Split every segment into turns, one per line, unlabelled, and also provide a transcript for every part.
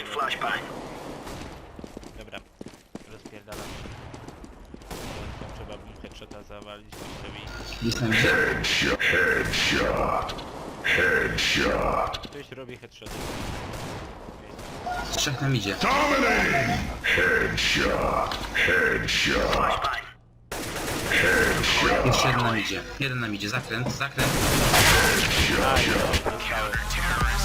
Deploying flashbang.
Dobra, rozpierdalam. Tam trzeba bym headshota zawalić gościowi.
Tam
Headshot. Headshot. Headshot.
Ktoś robi headshot.
z trzech nam idzie.
Dominating. Headshot. Headshot.
Jeszcze jeden nam idzie. Jeden nam idzie. Zakręt, zakręt.
Aj, dostałem.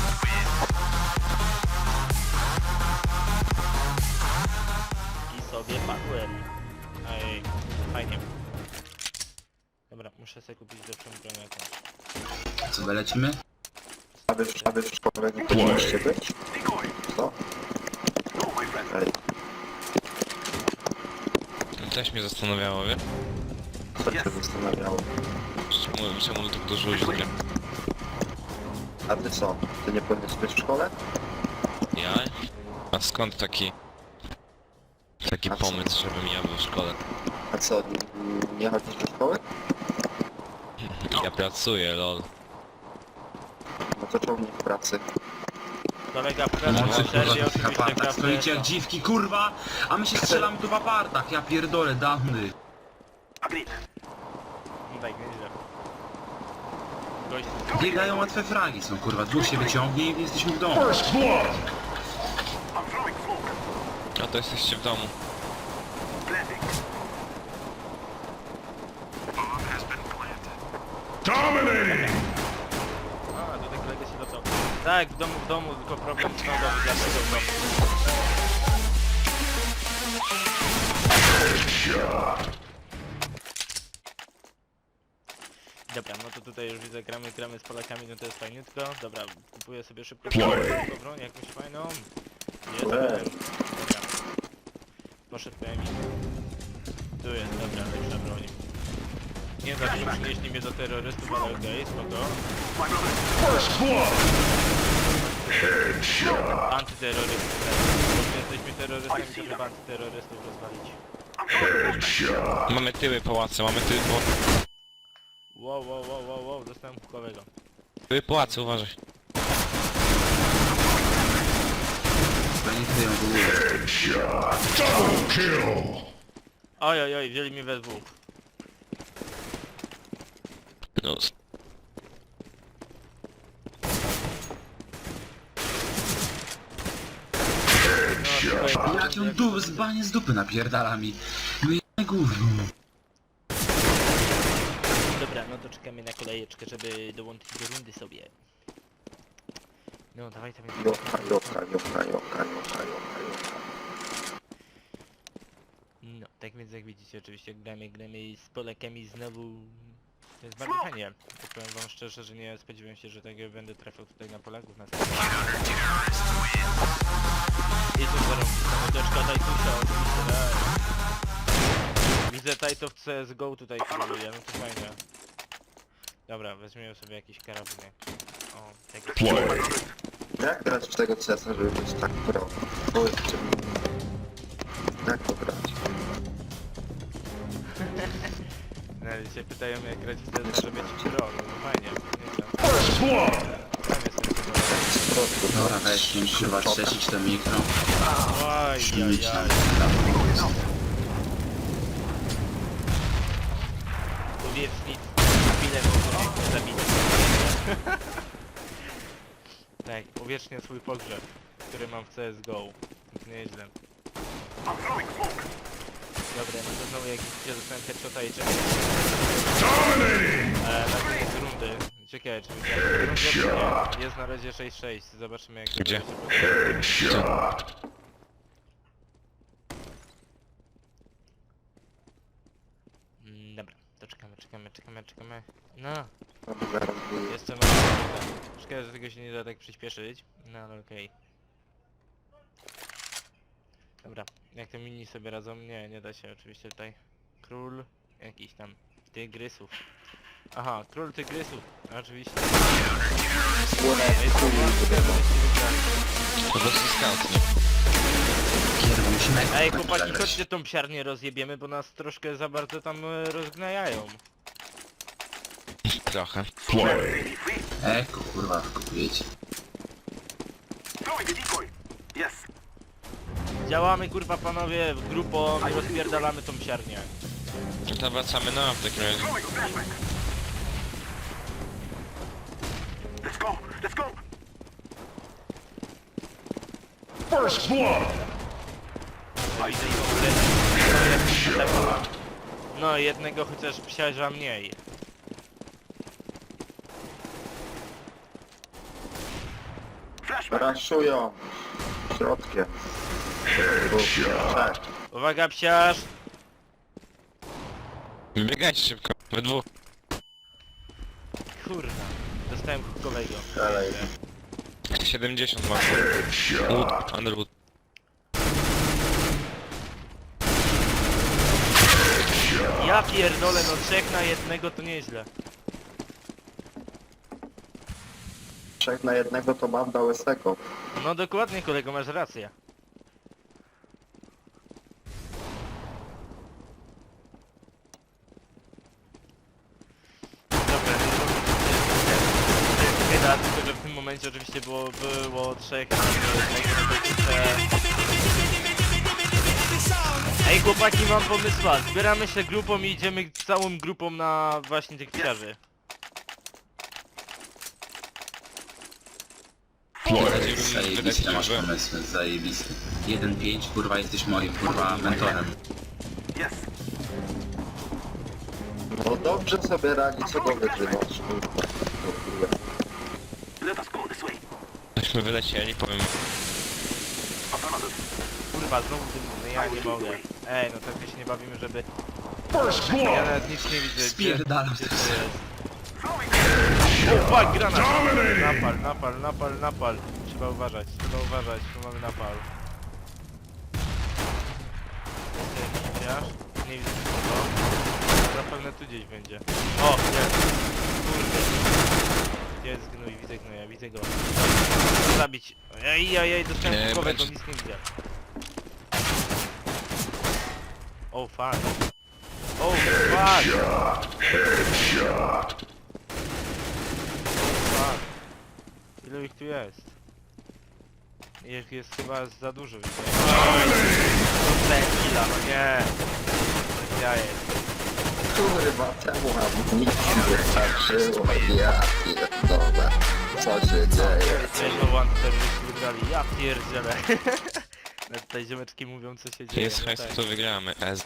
Sobie padłem. Ej, fajnie. Dobra, muszę sobie kupić lepszą jakąś.
Co, lecimy?
A wiesz, a wiesz, szkolnego powinniście być?
Decoy.
Co?
Go, my friend.
Ej,
Też mnie zastanawiało, wie?
co cię zastanawiało?
Czemu, czemu tak dużo gra?
A ty co? Ty nie powinieneś być w szkole?
Ja? A skąd taki... Taki
A co?
pomysł, żebym ja był w szkole?
A co, nie chodzisz do szkoły?
Ja pracuję, lol.
No to czemu nie w pracy?
Kolega
kurwa
serio,
w tych
oczywiście gra
Stoicie jak dziwki, kurwa! A my się strzelamy tu w apartach. Ja pierdolę, dawny.
Gość,
Biegają łatwe fragi są, kurwa. Dwóch się wyciągnie i jesteśmy w domu.
A to jesteście w domu.
Dominating.
A, tutaj kolega się dostał. Tak, w domu, w domu, tylko problem sądowy, dlatego w domu. Dobra, no to tutaj już widzę, gramy, gramy z Polakami, no to jest fajniutko. Dobra, kupuję sobie szybko szybko broń, jakąś fajną. Jest, dobra. Poszedł PMI. Tu jest, dobra, lepsza broń. Nie za dużo przynieśli mnie do terrorystów, ale okej, spoko.
First blood. Headshot.
Antyterrorystów, tak. Bo jesteśmy terrorystami, to trzeba antyterrorystów rozwalić.
Headshot.
Mamy tyły pałace, mamy tyły pałace.
Wow, wow, wow, wow, wow, dostałem hukowego.
Tyły pałace, uważaj.
Headshot. Double kill.
Oj, oj, oj, wzięli mi we dwóch.
No,
No, słuchaj,
Jak ją du z banie z dupy napierdala mi. No i gówno.
Dobra, no to czekamy na kolejeczkę, żeby dołączyć do rundy sobie. No, dawaj tam jest...
Joka, joka, joka, joka, joka, joka, joka.
No, tak więc jak widzicie, oczywiście gramy, gramy z Polakami znowu... To jest bardzo fajnie. Tak powiem wam szczerze, że nie spodziewałem się, że tak będę trafiał tutaj na Polaków na cały I tu zarąbista mordeczka Tajtusia, oczywiście, tak. Widzę Tajto w CSGO tutaj króluje, no to fajnie. Dobra, weźmiemy sobie jakiś karabinek. O, taki...
Jak grać w tego CS, żeby być tak pro? Powiedzcie mi. Jak to grać?
Ale się pytają jak grać w CS, żeby być pro, no fajnie,
Dobra, weź mi kurwa trzecić to mikro.
Oj, jaj,
Idź tam.
jaj. Powiecznik chwilę mogą zabić. tak, uwiecznię swój pogrzeb, który mam w CSGO. Nieźle.
I'm throwing smoke.
Dobra, no to znowu jak widzicie dostałem headshota i czekam
Dominating.
e, na koniec rundy. Ciekawe czy nie. Jest na razie 6-6, zobaczymy jak to
Gdzie?
będzie
Headshot.
Mm, Dobra, to czekamy, czekamy, czekamy, czekamy. No,
zaraz były.
jeszcze mam minutę. Szkoda, że tego się nie da tak przyspieszyć. No ale okej. Dobra, jak to mini sobie radzą? Nie, nie da się oczywiście tutaj. Król jakiś tam tygrysów. Aha, król tygrysów. Oczywiście.
Po prostu scout, nie?
Ej, chłopaki, chodźcie tą psiarnię rozjebiemy, bo nas troszkę za bardzo tam e, rozgnajają.
Trochę.
Ej, kurwa, kupujecie.
Throwing a decoy. Yes.
Działamy kurwa panowie w grupą i rozpierdalamy tą psiarnię.
No to wracamy na w takim razie.
Let's go. Let's go.
First blood.
No i tej w ogóle... No jednego chociaż psiarza mniej.
Flashback.
raszują. Środkiem.
Uwaga psiarz!
Biegajcie szybko, we dwóch.
Kurna, dostałem hukowego.
Dalej.
70 ma. Wood, Underwood.
Ja pierdolę, no trzech na jednego to nieźle.
Trzech na jednego to mam do łysego.
No dokładnie kolego, masz rację. Dobra, Chyba, tylko że w tym momencie oczywiście było, było trzech no. Ej chłopaki, mam pomysła. Zbieramy się grupą i idziemy całą grupą na właśnie tych psiarzy.
Play.
Zajebiste masz pomysły, zajebiste. 1-5, kurwa, jesteś moim, kurwa, mentorem.
Yes.
No dobrze sobie radzi, co go wyżywasz. kurwa.
Myśmy wylecieli, powiem.
Kurwa, znowu dym, no ja nie mogę. Ej, no tak my się nie bawimy, żeby...
First
Ja nawet nic nie widzę. gdzie-
Spierdalam
gdzie to
teraz.
jest. O, fuck, granat! Napal, napal, napal, napal. Trzeba uważać, trzeba uważać, bo mamy napal. Jest jakiś piarz? Nie widzę nikogo. Zapewne tu gdzieś będzie. O, jest. Kurde. Gdzie jest gnój? Widzę gnoja, widzę go. Zabić. Ej, ej, ej, dostałem
Nie,
głowę, to nic nie widzę. O, fuck. O, fuck.
Headshot. Headshot.
Fuck. Ilu ich tu jest? Ich jest chyba za dużo widzę. Killa, no nie. Ja jest.
Kurwa, temu amunicji wystarczyło. Ja pierdolę. Co się dzieje?
Jedno one terroryści wygrali. Ja pierdzielę. No tutaj ziomeczki mówią co się dzieje.
Jest
no
hajs,
tak.
to wygramy. Ez.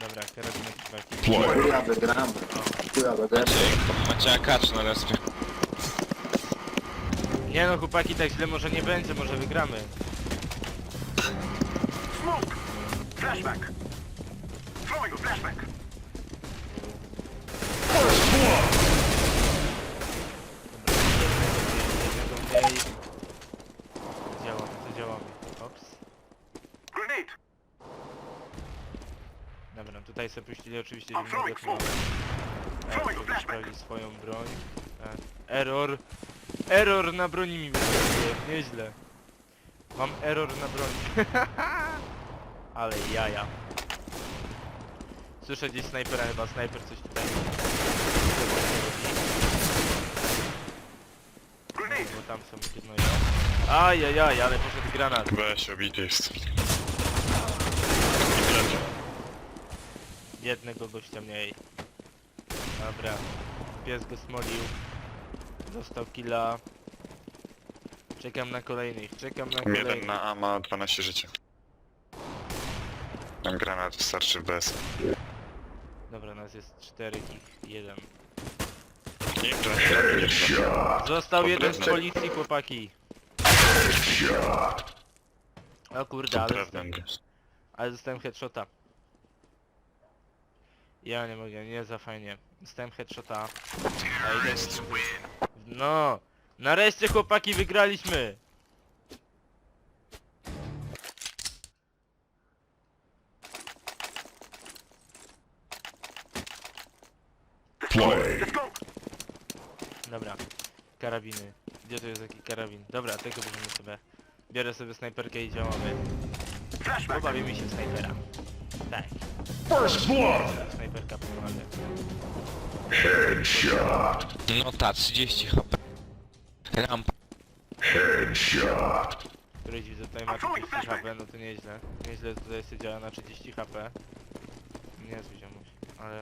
Dobra, chłopaki.
Play.
Chuja wygramy. Chuja wygramy.
Macie, macie akacz na respie.
Nie no chłopaki, tak źle może nie będzie, może wygramy.
Smoke. Flashback. Throwing a flashback.
First blood.
Jednego mniej. Działamy, to działamy. Ops.
Grenade.
Dobra, tutaj sobie puścili oczywiście tła.
Throwing
Teraz
flashback.
sprawdzić swoją broń. E, Error. Error na broni mi występuje, nieźle. Mam error na broni. Ale jaja. Słyszę gdzieś snajpera chyba, snajper coś tutaj. Tam są jakieś no ja. Ajajaj, ale poszedł granat.
Weź, obity jest.
Jednego gościa mniej. Dobra. Pies go smolił. Dostał killa. Czekam na kolejnych, czekam na
Jeden
kolejnych.
na A ma 12 życia. Ten granat wystarczy bez.
Dobra, nas jest czterech ich jeden. Został jeden z policji, chłopaki.
Headshot.
O kurde, ale,
prawda.
ale dostałem headshota. Ja nie mogę, nie za fajnie. Dostałem headshota. A. No! Nareszcie chłopaki wygraliśmy!
Play.
Dobra. Karabiny. Gdzie to jest taki karabin? Dobra, tego bierzemy sobie. Biorę sobie snajperkę i działamy.
Flashback.
Pobawimy się w snajpera. Tak,
First blood.
snajperka pomaga.
Headshot.
No ta, 30 HP. Rampa.
Headshot.
Któryś widzę tutaj ma 30 HP, no to nieźle. Nieźle tutaj się działa na 30 HP. Nie jest ziomuś, ale...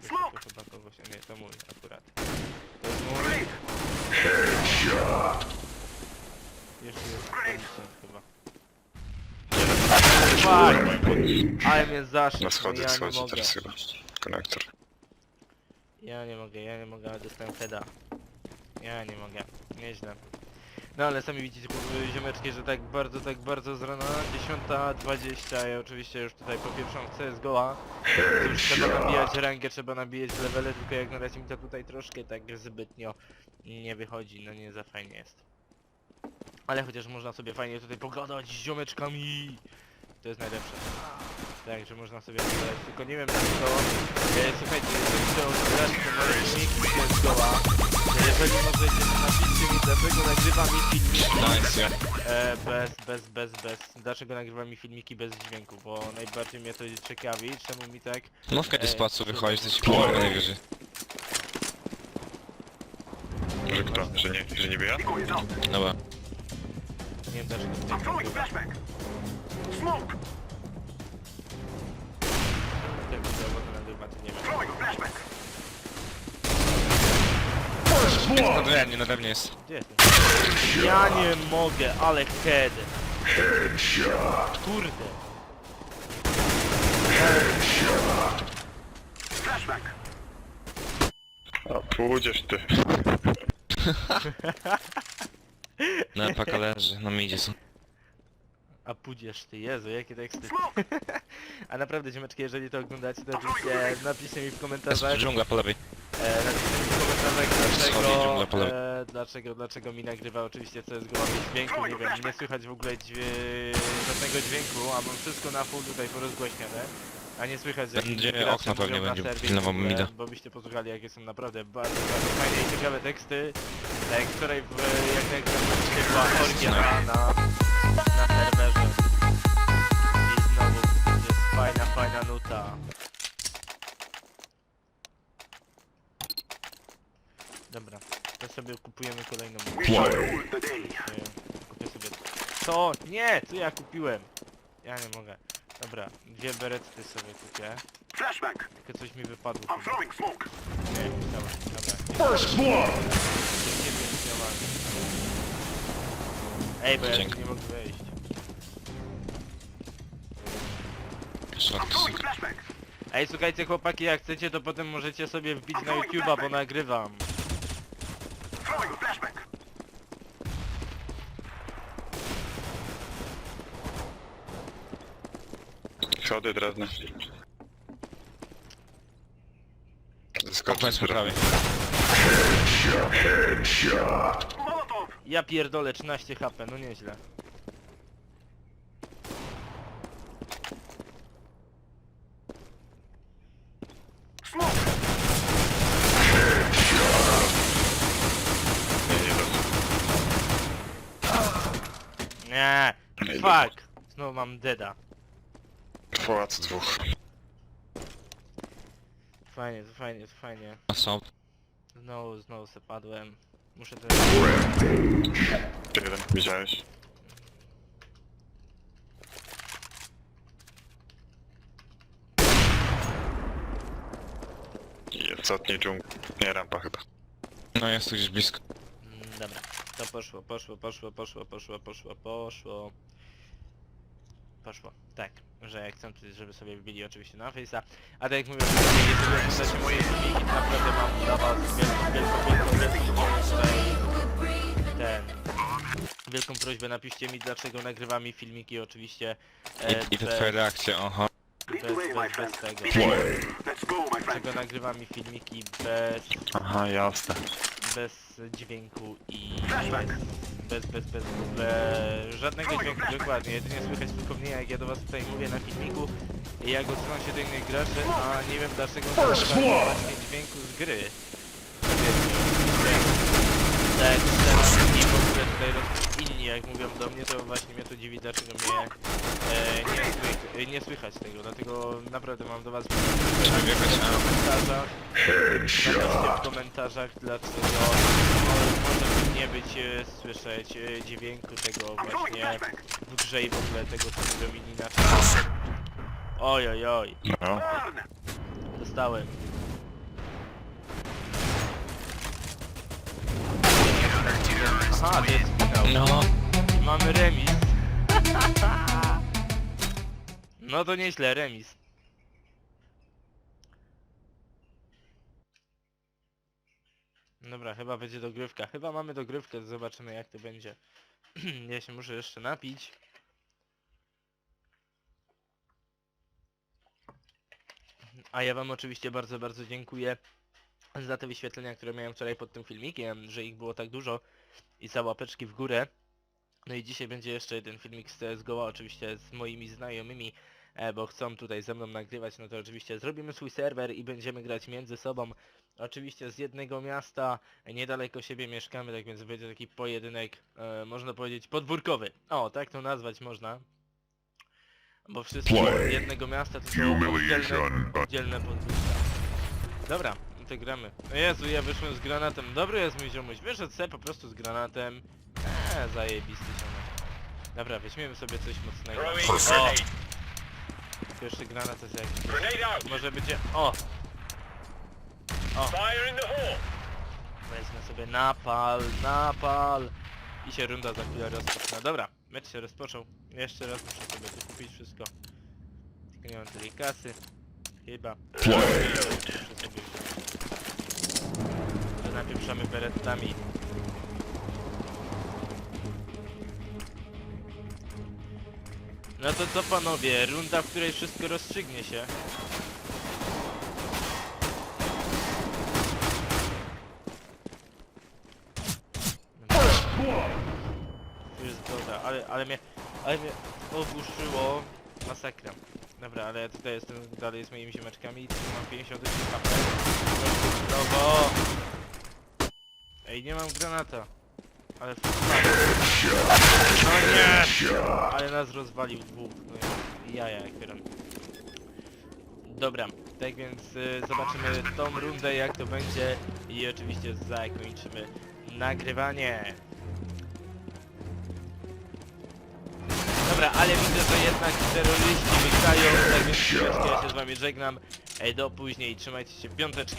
słyszę tu chyba kogoś, nie, to mój akurat. To jest mój,
Grenade.
Headshot.
Jeszcze jest policjant chyba. Fuck! Ale mnie zaszedł,
Na schody
ja nie
schodzi
mogę.
teraz chyba. Konektor.
Ja nie mogę, ja nie mogę, ale dostałem heada. Ja nie mogę, nieźle. No ale sami widzicie kurwy, ziomeczki, że tak bardzo, tak bardzo z rana 10.20 ja oczywiście już tutaj popieprzam w CSGO'a. Cóż, trzeba nabijać rangę, trzeba nabijać levele, tylko jak na razie mi to tutaj troszkę tak zbytnio nie wychodzi, no nie za fajnie jest. Ale chociaż można sobie fajnie tutaj pogadać z ziomeczkami. To jest najlepsze. Tak, że można sobie pogadać, tylko nie wiem dlaczego. E, słuchajcie, jeżeli chcę oglądać te moje filmiki z Goa, jeżeli możecie, napiszcie mi dlaczego nagrywa mi filmiki
Nice,
e, bez, bez, bez, bez, dlaczego nagrywa mi filmiki bez dźwięku, bo najbardziej mnie to ciekawi, czemu mi tak
No w kiedy z pałacu
super.
wychodzisz, to ci pomogę najwyżej.
Że kto? Że nie, że nie
out.
Dobra.
nie wiem dlaczego
I'm
tak
throwing flashback. Smoke.
Nade mnie, nade mnie jest.
Gdzie jest? Ja nie mogę, ale head,
Headshot.
kurde.
Flashback.
A pójdziesz ty.
Na paka leży, na midzie są.
A pójdziesz ty, Jezu, jakie teksty. A naprawdę ziomeczki, jeżeli to oglądacie, to oczywiście napiszcie mi w
Jest
komentarzach,
dżungla po lewej.
e, napiszcie dlaczego,
lewej.
e, dlaczego, dlaczego mi nagrywa oczywiście CSGO bez dźwięku, nie wiem, nie słychać w ogóle dźwię- żadnego dźwięku, a mam wszystko na full tutaj porozgłośnione. A nie słychać jak
Będzie
gracze
okno
mówią
pewnie
na
będzie
serwie
pilnował
w ogóle,
mida.
Bo byście posłuchali jakie są naprawdę bardzo, bardzo fajne i ciekawe teksty. E, której w, jak nagrywam była orgia na, na, na serwerze. I znowu jest fajna, fajna nuta. Dobra, to sobie kupujemy kolejną
Play.
Kupię sobie... Co? Nie! Co ja kupiłem? Ja nie mogę. Dobra, dwie berety sobie kupię.
Flashback.
Tylko coś mi wypadło.
I'm throwing smoke.
Nie, dobra, dobra.
First blood.
Nie, nie wiem, działanie. Ej, bo ja
Dzięki.
nie mogę wejść.
I'm
Short,
throwing flashback.
Ej, słuchajcie chłopaki, jak chcecie, to potem możecie sobie wbić na YouTube'a, bo nagrywam.
Throwing a flashback.
Schody
jest po prawej.
Headshot. Headshot.
Molotov.
Ja pierdolę 13 HP, no nieźle.
Smoke.
Nie, nie dobrze.
Nie,
Nie,
fuck. Znowu mam deda.
Pałac dwóch.
Fajnie, to fajnie, to fajnie.
A są.
Znowu, znowu se padłem. Muszę to...
Jeden, widziałeś? I ostatni dżung... Nie, rampa chyba.
No jest tu gdzieś blisko.
Mm, Dobra, to poszło, poszło, poszło, poszło, poszło, poszło, poszło. Poszło, tak, że jak chcą, to żeby sobie wbili oczywiście na Face'a. A tak jak mówię, jeżeli oglądacie moje filmiki, to naprawdę mam dla was wielką, wielką, wielką, wielką tutaj ten... Wielką prośbę, napiszcie mi dlaczego nagrywa mi filmiki oczywiście e,
I, i te
bez,
twoje reakcje,
bez,
way, my
bez,
friend.
bez tego. Dlaczego nagrywa mi filmiki bez
Aha, jasne.
bez dźwięku i
Flashback.
Bez bez, bez, bez, bez żadnego dźwięku, dokładnie, jedynie słychać tylko mnie, jak ja do was tutaj mówię na filmiku i jak odsyłam się do innych graczy, a nie wiem dlaczego nie
First
ma
blood.
właśnie dźwięku z gry. Tak, teraz i w ogóle tutaj roz... inni jak mówią do mnie, to właśnie mnie to dziwi, dlaczego mnie e, nie, słych nie słychać tego, dlatego naprawdę mam do was
biegać,
w komentarzach, w
Headshot.
komentarzach, dlaczego może nie być e, słyszeć e, dźwięku tego właśnie w grze i w ogóle tego co mi robili na czacie. Oj, oj, oj,
No.
Dostałem. Aha, to jest finał.
No,
I mamy remis. No to nieźle, remis. Dobra, chyba będzie dogrywka. Chyba mamy dogrywkę, zobaczymy jak to będzie. ja się muszę jeszcze napić. A ja wam oczywiście bardzo, bardzo dziękuję za te wyświetlenia, które miałem wczoraj pod tym filmikiem, że ich było tak dużo i za łapeczki w górę. No i dzisiaj będzie jeszcze jeden filmik z CSGO, oczywiście z moimi znajomymi, e, bo chcą tutaj ze mną nagrywać, no to oczywiście zrobimy swój serwer i będziemy grać między sobą. Oczywiście z jednego miasta, niedaleko siebie mieszkamy, tak więc będzie taki pojedynek, e, można powiedzieć, podwórkowy. O, tak to nazwać można. Bo wszyscy z jednego miasta to są oddzielne, oddzielne podwórka. Dobra, no to gramy. O Jezu, ja wyszłem z granatem. Dobry jest mój ziomuś. Wyszedł sobie po prostu z granatem. Eee, zajebisty ziomek. Dobra, weźmiemy sobie coś mocnego. O! Pierwszy granat to jest jakiś... Może będzie... O! O!
Fire in the hole!
Wezmę sobie napal, napal! I się runda za chwilę rozpoczyna. Dobra, mecz się rozpoczął. Jeszcze raz muszę sobie tu kupić wszystko. Tylko nie mam tyle kasy. Chyba. Muszę sobie wziąć. Że napieprzamy berettami. No to co panowie, runda, w której wszystko rozstrzygnie się. To jest dobra, ale, mnie, ale mnie ogłuszyło masakra. Dobra, ale ja tutaj jestem dalej z moimi ziomeczkami i mam 58 HP. Brawo! Ej, nie mam granata. Ale No nie! Ale nas rozwalił dwóch. No i jaja jak. Dobra, tak więc y, zobaczymy tą rundę jak to będzie i oczywiście zakończymy nagrywanie. Dobra, ale widzę, że jednak terroryści wygrają, tak więc ja się z wami żegnam. Ej, do później, trzymajcie się, piąteczki.